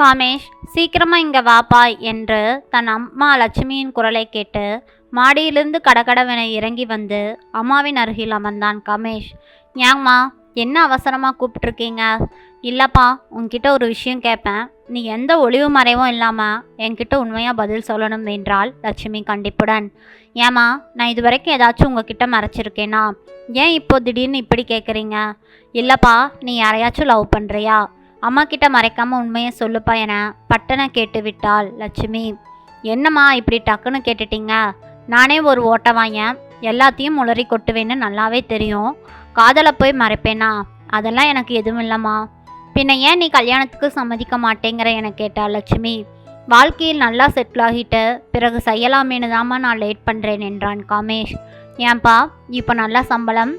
காமேஷ் சீக்கிரமா இங்க வாப்பா என்று தன் அம்மா லட்சுமியின் குரலை கேட்டு மாடியிலிருந்து கடகடவென இறங்கி வந்து அம்மாவின் அருகில் அமர்ந்தான் கமேஷ். ஏங்கம்மா என்ன அவசரமாக கூப்பிட்ருக்கீங்க இல்லைப்பா உன்கிட்ட ஒரு விஷயம் கேட்பேன் நீ எந்த ஒளிவு மறைவும் இல்லாமல் என்கிட்ட உண்மையாக பதில் சொல்லணும் என்றால் லட்சுமி கண்டிப்புடன். ஏம்மா நான் இது வரைக்கும் ஏதாச்சும் உங்ககிட்ட மறைச்சிருக்கேனா? ஏன் இப்போ திடீர்னு இப்படி கேட்குறீங்க இல்லைப்பா நீ யாரையாச்சும் லவ் பண்ணுறியா அம்மா கிட்ட மறைக்காம உண்மையை சொல்லுப்பா என பட்டனை கேட்டு விட்டாள் லட்சுமி. என்னம்மா இப்படி டக்குன்னு கேட்டுட்டீங்க? நானே ஒரு ஓட்ட எல்லாத்தையும் உளறி கொட்டுவேன்னு நல்லாவே தெரியும். காதலை போய் மறைப்பேனா? அதெல்லாம் எனக்கு எதுவும் இல்லைம்மா. பின்ன ஏன் நீ கல்யாணத்துக்கு சம்மதிக்க மாட்டேங்கிற என கேட்டா லட்சுமி. வாழ்க்கையில் நல்லா செட்டில் ஆகிட்டு பிறகு செய்யலாமேனு தாம்மா நான் லேட் பண்ணுறேன் என்றான் காமேஷ். ஏன்பா இப்போ நல்ல சம்பளம்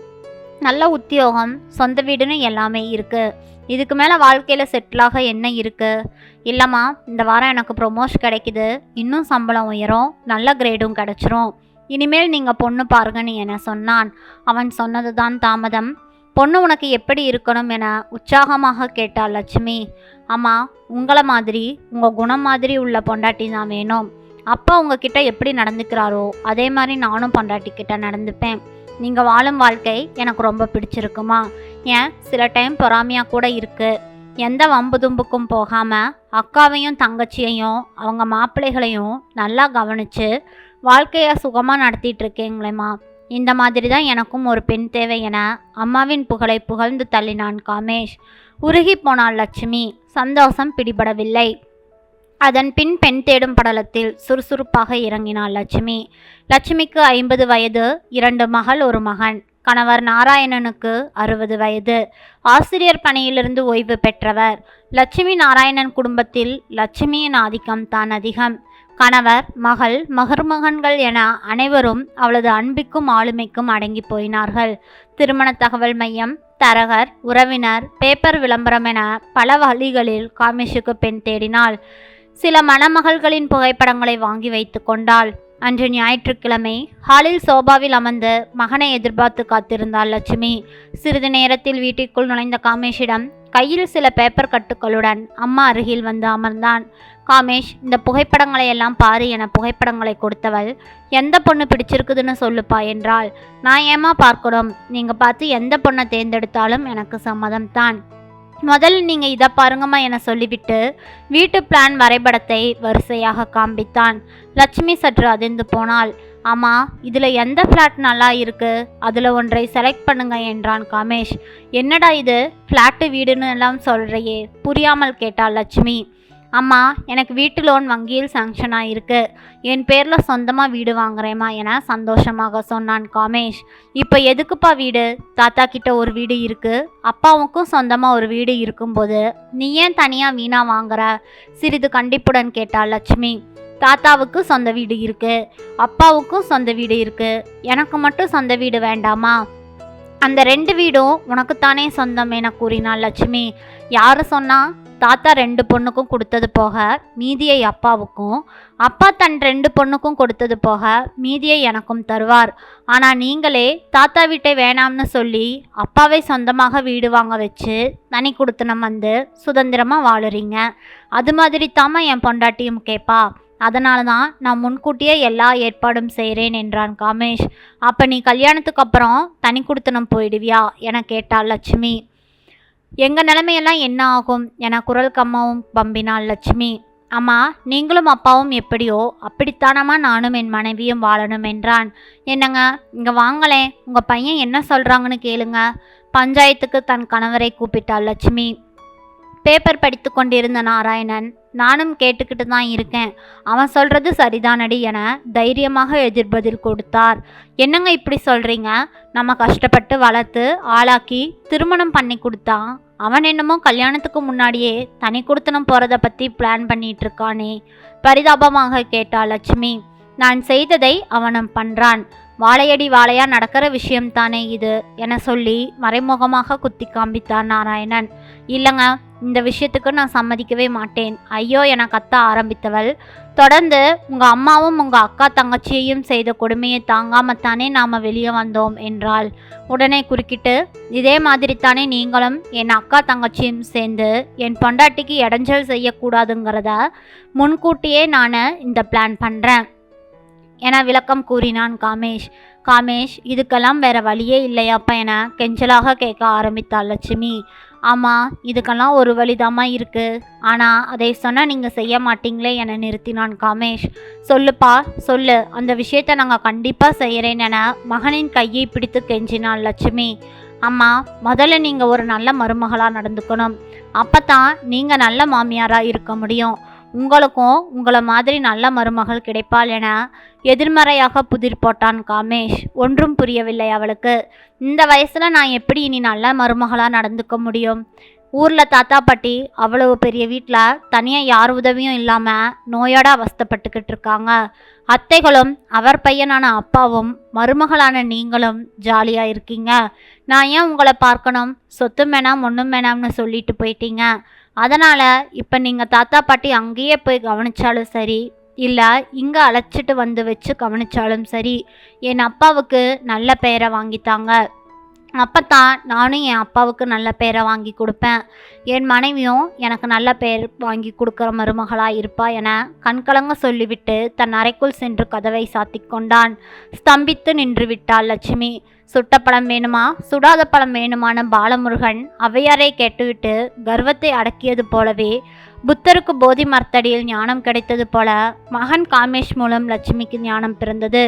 நல்ல உத்தியோகம் சொந்த வீடுன்னு எல்லாமே இருக்குது இதுக்கு மேலே வாழ்க்கையில் செட்டிலாக என்ன இருக்குது இல்லைம்மா இந்த வாரம் எனக்கு ப்ரொமோஷன் கிடைக்குது. இன்னும் சம்பளம் உயரும். நல்ல கிரேடும் கிடச்சிரும். இனிமேல் நீங்கள் பொண்ணு பாருங்கன்னு என சொன்னான். அவன் சொன்னது தான் தாமதம். பொண்ணு உனக்கு எப்படி இருக்கணும் என உற்சாகமாக கேட்டாள் லட்சுமி. அம்மா உங்களை மாதிரி உங்கள் குணம் மாதிரி உள்ள பொண்டாட்டி தான் வேணும். அப்பா உங்ககிட்ட எப்படி நடந்துக்கிறாரோ அதே மாதிரி நானும் பொண்டாட்டி கிட்ட நடந்துப்பேன். நீங்கள் வாழும் வாழ்க்கை எனக்கு ரொம்ப பிடிச்சிருக்குமா? ஏன்? சில டைம் பொறாமையாக கூட இருக்கு. எந்த வம்பு தும்புக்கும் போகாமல் அக்காவையும் தங்கச்சியையும் அவங்க மாப்பிள்ளைகளையும் நல்லா கவனித்து வாழ்க்கையை சுகமாக நடத்திட்டு இருக்கீங்களேம்மா. இந்த மாதிரி தான் எனக்கும் ஒரு பெண் தேவை என அம்மாவின் புகழை புகழ்ந்து தள்ளினான் காமேஷ். உருகி போனாள் லட்சுமி. சந்தோஷம் பிடிபடவில்லை. அதன் பின் பெண் தேடும் படலத்தில் சுறுசுறுப்பாக இறங்கினாள் லட்சுமி. லட்சுமிக்கு ஐம்பது வயது இரண்டு மகள் ஒரு மகன். கணவர் நாராயணனுக்கு அறுபது வயது. ஆசிரியர் பணியிலிருந்து ஓய்வு பெற்றவர். லட்சுமி நாராயணன் குடும்பத்தில் லட்சுமியின் ஆதிக்கம் தான் அதிகம். கணவர் மகள் மகர்மகன்கள் என அனைவரும் அவளது அன்பிக்கும் ஆளுமைக்கும் அடங்கி போயினார்கள். திருமண தகவல் மையம் தரகர் உறவினர் பேப்பர் விளம்பரம் என பல வழிகளில் காமிஷுக்கு பெண் தேடினாள். சில மணமகள்களின் புகைப்படங்களை வாங்கி வைத்து கொண்டாள். அன்று ஞாயிற்றுக்கிழமை ஹாலில் சோபாவில் அமர்ந்து மகனை எதிர்பார்த்து காத்திருந்தாள் லட்சுமி. சிறிது நேரத்தில் வீட்டிற்குள் நுழைந்த காமேஷிடம் கையில் சில பேப்பர் கட்டுகளுடன் அம்மா அருகில் வந்து அமர்ந்தான். காமேஷ் இந்த புகைப்படங்களை எல்லாம் பாரு என புகைப்படங்களை கொடுத்தவள் எந்த பொண்ணு பிடிச்சிருக்குதுன்னு சொல்லுப்பா என்றாள். நான் ஏமா பார்க்கணும் நீங்கள் பார்த்து எந்த பொண்ணை தேர்ந்தெடுத்தாலும் எனக்கு சம்மதம் தான் முதல்ல நீங்கள் இதை பாருங்கம்மா என சொல்லிவிட்டு. வீட்டு பிளான் வரைபடத்தை வரிசையாக காண்பித்தான். லட்சுமி சற்று அதிர்ந்து போனாள். ஆமாம் இதில் எந்த ஃப்ளாட் நல்லா இருக்குது அதில் ஒன்றை செலக்ட் பண்ணுங்க என்றான் காமேஷ். என்னடா இது? ஃப்ளாட்டு வீடுன்னு எல்லாம் சொல்கிறையே புரியாமல் கேட்டாள் லட்சுமி. அம்மா எனக்கு வீட்டு லோன் வங்கியில் சாங்ஷன் ஆயிருக்கு. என் பேரில் சொந்தமாக வீடு வாங்குறேம்மா என சந்தோஷமாக சொன்னான் காமேஷ். இப்போ எதுக்குப்பா வீடு? தாத்தா கிட்ட ஒரு வீடு இருக்குது அப்பாவுக்கும் சொந்தமாக ஒரு வீடு இருக்கும்போது நீ ஏன் தனியாக வீணா வாங்குற? சிறிது கண்டிப்புடன் கேட்டாள் லட்சுமி. தாத்தாவுக்கு சொந்த வீடு இருக்குது அப்பாவுக்கும் சொந்த வீடு இருக்குது எனக்கு மட்டும் சொந்த வீடு வேண்டாமா? அந்த ரெண்டு வீடும் உனக்குத்தானே சொந்தம் என கூறினாள் லட்சுமி. யார் சொன்னா? தாத்தா ரெண்டு பொண்ணுக்கும் கொடுத்தது போக மீதியை அப்பாவுக்கும் அப்பா தன் ரெண்டு பொண்ணுக்கும் கொடுத்தது போக மீதியை எனக்கும் தருவார். ஆனால் நீங்களே தாத்தா வீட்டை வேணாம்னு சொல்லி அப்பாவை சொந்தமாக வீடு வாங்க வச்சு தனி கொடுத்தனம் வந்து சுதந்திரமாக வாழுறீங்க. அது மாதிரி தாம்மா என் பொண்டாட்டியும் கேட்பா அதனால தான் நான் முன்கூட்டியே எல்லா ஏற்பாடும் செய்கிறேன் என்றான் காமேஷ். அப்போ நீ கல்யாணத்துக்கு அப்புறம் தனி கொடுத்தனம் போயிடுவியா? என கேட்டாள் லட்சுமி. எங்கள் நிலைமையெல்லாம் என்ன ஆகும்? என குரல் கம்மாவும் பம்பினாள் லட்சுமி. அம்மா நீங்களும் அப்பாவும் எப்படியோ அப்படித்தானம்மா நானும் என் மனைவியும் வாழணும் என்றான். என்னங்க இங்கே வாங்களேன் உங்கள் பையன் என்ன சொல்கிறாங்கன்னு கேளுங்க. பஞ்சாயத்துக்கு தன் கணவரை கூப்பிட்டாள் லட்சுமி. பேப்பர் படித்து கொண்டிருந்த நாராயணன் நானும் கேட்டுக்கிட்டு தான் இருக்கேன். அவன் சொல்கிறது சரிதானடி என தைரியமாக எதிர்பதில் கொடுத்தார். என்னங்க இப்படி சொல்கிறீங்க நம்ம கஷ்டப்பட்டு வளர்த்து ஆளாக்கி திருமணம் பண்ணி கொடுத்தான் அவன் என்னமோ கல்யாணத்துக்கு முன்னாடியே தனி கொடுத்தனம் போகிறத பற்றி பிளான் பண்ணிட்டு இருக்கானே. பரிதாபமாக கேட்டாள் லட்சுமி. நான் செய்ததை அவனும் பண்ணுறான் வாழையடி வாழையா நடக்கிற விஷயம் தானே இது என சொல்லி மறைமுகமாக குத்தி காண்பித்தான் நாராயணன். இல்லைங்க இந்த விஷயத்துக்கு நான் சம்மதிக்கவே மாட்டேன். ஐயோ என கத்த ஆரம்பித்தவள். தொடர்ந்து உங்கள் அம்மாவும் உங்கள் அக்கா தங்கச்சியையும் செய்த கொடுமையை தாங்காமத்தானே நாம் வெளியே வந்தோம் என்றாள். உடனே குறுக்கிட்டு இதே மாதிரி தானே நீங்களும் என் அக்கா தங்கச்சியும் சேர்ந்து என் பொண்டாட்டிக்கு இடைஞ்சல் செய்யக்கூடாதுங்கிறத முன்கூட்டியே நான் இந்த பிளான் பண்ணுறேன் என விளக்கம் கூறினான் காமேஷ். காமேஷ் இதுக்கெல்லாம் வேற வழியே இல்லையாப்பா என கெஞ்சலாக கேட்க ஆரம்பித்தாள் லட்சுமி. ஆமாம் இதுக்கெல்லாம் ஒரு வழிதாம்மா இருக்குது ஆனால் அதை சொன்னால் நீங்கள் செய்ய மாட்டீங்களே என நிறுத்தினான் காமேஷ். சொல்லுப்பா சொல்லு. அந்த விஷயத்த நாங்கள் கண்டிப்பாக செய்கிறேன் என மகனின் கையை பிடித்து கெஞ்சினாள் லட்சுமி. அம்மா முதல்ல நீங்கள் ஒரு நல்ல மருமகளாக நடந்துக்கணும். அப்போ தான் நீங்கள் நல்ல மாமியாராக இருக்க முடியும். உங்களுக்கும் உங்களை மாதிரி நல்ல மருமகள் கிடைப்பாள் என எதிர்மறையாக புதிர் போட்டான் காமேஷ். ஒன்றும் புரியவில்லை அவளுக்கு. இந்த வயசில் நான் எப்படி இனி நல்ல மருமகளாக நடந்துக்க முடியும்? ஊரில் தாத்தா பாட்டி அவ்வளவு பெரிய வீட்டில் தனியாக யார் உதவியும் இல்லாமல் நோயோட அவஸ்தப்பட்டுக்கிட்டு இருக்காங்க. அத்தைகளும் அவர் பையனான அப்பாவும் மருமகளான நீங்களும் ஜாலியாக இருக்கீங்க. நான் ஏன் உங்களை பார்க்கணும்? சொத்து வேணாம் ஒன்றும் வேணாம்னு சொல்லிட்டு போயிட்டீங்க. அதனால் இப்போ நீங்கள் தாத்தா பாட்டி அங்கேயே போய் கவனிச்சாலும் சரி இல்லை இங்கே அழைச்சிட்டு வந்து வச்சு கவனிச்சாலும் சரி என் அப்பாவுக்கு நல்ல பெயரை வாங்கித்தாங்க. அப்போ தான் நானும் என் அப்பாவுக்கு நல்ல பெயரை வாங்கி கொடுப்பேன். என் மனைவியும் எனக்கு நல்ல பெயர் வாங்கி கொடுக்குற மருமகளாக இருப்பா என கண்கலங்க சொல்லிவிட்டு தன் அறைக்குள் சென்று கதவை சாத்தி கொண்டான். ஸ்தம்பித்து நின்று விட்டாள் லட்சுமி. சுட்ட பழம் வேணுமா? சுடாத பழம் வேணுமான பாலமுருகன் அவையாரை கேட்டுவிட்டு கர்வத்தை அடக்கியது போலவே புத்தருக்கு போதி மரத்தடியில் ஞானம் கிடைத்தது போல மகன் காமேஷ் மூலம் லட்சுமிக்கு ஞானம் பிறந்தது.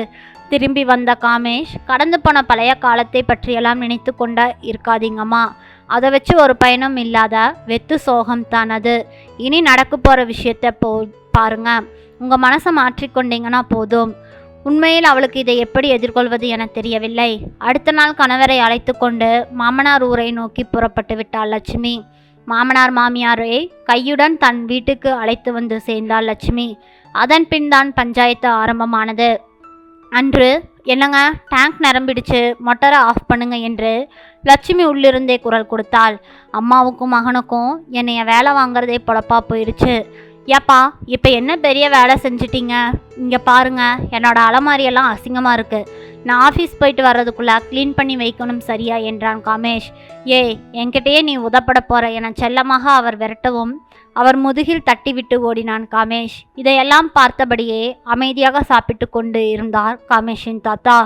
திரும்பி வந்த காமேஷ் கடந்து போன பழைய காலத்தை பற்றியெல்லாம் நினைத்து கொண்டா இருக்காதீங்கம்மா. அதை வச்சு ஒரு பயனும் இல்லாத வெத்து சோகம் தான் அது. இனி நடக்க போகிற விஷயத்த போ பாருங்க. உங்கள் மனசை மாற்றிக்கொண்டீங்கன்னா போதும். உண்மையில் அவளுக்கு இதை எப்படி எதிர்கொள்வது என தெரியவில்லை. அடுத்த நாள் கணவரை அழைத்து கொண்டு மாமனார் ஊரை நோக்கி புறப்பட்டு விட்டாள் லட்சுமி. மாமனார் மாமியாரை கையுடன் தன் வீட்டுக்கு அழைத்து வந்து சேர்ந்தாள் லட்சுமி. அதன் பின் தான் பஞ்சாயத்து ஆரம்பமானது. அன்று என்னங்க டேங்க் நிரம்பிடுச்சு மொட்டரை ஆஃப் பண்ணுங்க என்று லட்சுமி உள்ளிருந்தே குரல் கொடுத்தாள். அம்மாவுக்கும் மகனுக்கும் என்னைய வேலை வாங்குறதே பொழப்பா போயிடுச்சு ஏப்பா இப்போ என்ன பெரிய வேலை செஞ்சிட்டீங்க? இங்கே பாருங்க என்னோட அலமாரியெல்லாம் அசிங்கமாக இருக்குது நான் ஆஃபீஸ் போயிட்டு வர்றதுக்குள்ளே க்ளீன் பண்ணி வைக்கணும் சரியா என்றான் காமேஷ். ஏய் என்கிட்டயே நீ உதப்பட போற என செல்லமாக அவர் விரட்டவும் அவர் முதுகில் தட்டிவிட்டு ஓடினான் காமேஷ். இதையெல்லாம் பார்த்தபடியே அமைதியாக சாப்பிட்டு கொண்டு இருந்தார் காமேஷின் தாத்தா.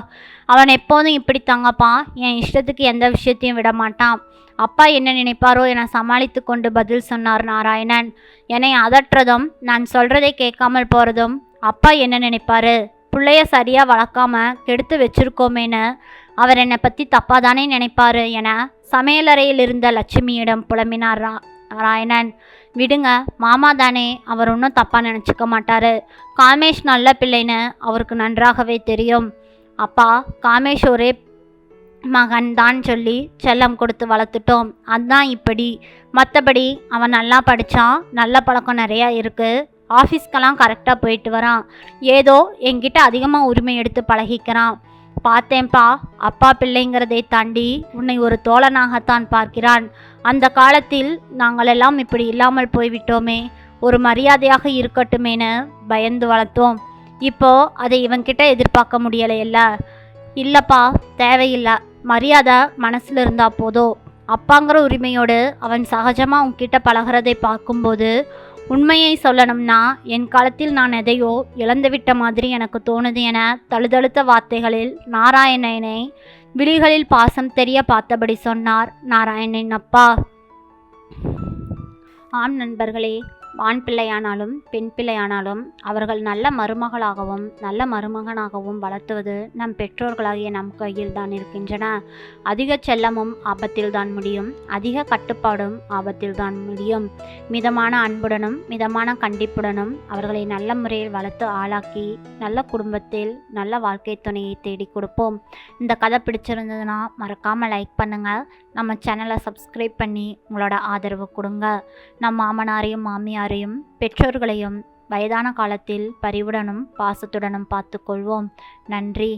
அவன் எப்போதும் இப்படி தங்கப்பான் என் இஷ்டத்துக்கு எந்த விஷயத்தையும் விட மாட்டான் அப்பா என்ன நினைப்பாரோ என சமாளித்து கொண்டு பதில் சொன்னார் நாராயணன். என்னை அதற்றதும் நான் சொல்றதை கேட்காமல் போறதும் அப்பா என்ன நினைப்பாரு? பிள்ளைய சரியாக வளர்க்காம கெடுத்து வச்சிருக்கோமேன்னு அவர் என்னை பற்றி தப்பாக தானே நினைப்பார் என சமையலறையில் இருந்த லட்சுமியிடம் புலம்பினார் ரா நாராயணன். விடுங்க மாமா தானே அவர் ஒன்றும் தப்பாக நினச்சிக்க மாட்டார். காமேஷ் நல்ல பிள்ளைன்னு அவருக்கு நன்றாகவே தெரியும். அப்பா காமேஷ் ஒரே மகன் தான் சொல்லி செல்லம் கொடுத்து வளர்த்துட்டோம். அதுதான் இப்படி. மற்றபடி அவன் நல்லா படித்தான் நல்ல பழக்கம் நிறையா இருக்குது ஆஃபீஸ்க்கெல்லாம் கரெக்டாக போயிட்டு வரான். ஏதோ என்கிட்ட அதிகமாக உரிமை எடுத்து பழகிக்கிறான். பார்த்தேன்ப்பா அப்பா பிள்ளைங்கிறதை தாண்டி உன்னை ஒரு தோழனாகத்தான் பார்க்கிறான். அந்த காலத்தில் நாங்களெல்லாம் இப்படி இல்லாமல் போய்விட்டோமே. ஒரு மரியாதையாக இருக்கட்டுமேனு பயந்து வளர்த்தோம். இப்போ அதை இவன்கிட்ட எதிர்பார்க்க முடியலையில்ல இல்லைப்பா தேவையில்லை. மரியாதை மனசில் இருந்தால் போதும். அப்பாங்கிற உரிமையோடு அவன் சகஜமாக உன்கிட்ட பழகிறதை பார்க்கும்போது உண்மையை சொல்லணும்னா என் காலத்தில் நான் எதையோ இழந்துவிட்ட மாதிரி எனக்கு தோணுது என தழுதழுத்த வார்த்தைகளில் நாராயணனை விழிகளில் பாசம் தெரிய பார்த்தபடி சொன்னார் நாராயணன் அப்பா. ஆம் நண்பர்களே ஆண் பிள்ளையானாலும் பெண் பிள்ளையானாலும் அவர்கள் நல்ல மருமகளாகவும் நல்ல மருமகனாகவும் வளர்த்துவது நம் பெற்றோர்களாகிய நம் கையில் தான் இருக்கின்றன. அதிக செல்லமும் ஆபத்தில் தான் முடியும். அதிக கட்டுப்பாடும் ஆபத்தில் தான் முடியும். மிதமான அன்புடனும் மிதமான கண்டிப்புடனும் அவர்களை நல்ல முறையில் வளர்த்து ஆளாக்கி நல்ல குடும்பத்தில் நல்ல வாழ்க்கை துணையை தேடி கொடுப்போம். இந்த கதை பிடிச்சிருந்ததுன்னா மறக்காமல் லைக் பண்ணுங்கள் நம்ம சேனலை சப்ஸ்கிரைப் பண்ணி உங்களோட ஆதரவு கொடுங்க. நம் மாமனாரையும் மாமியார் மாமியாரையும் பெற்றோர்களையும் வயதான காலத்தில் பரிவுடனும் பாசத்துடனும் பார்த்து கொள்வோம் நன்றி.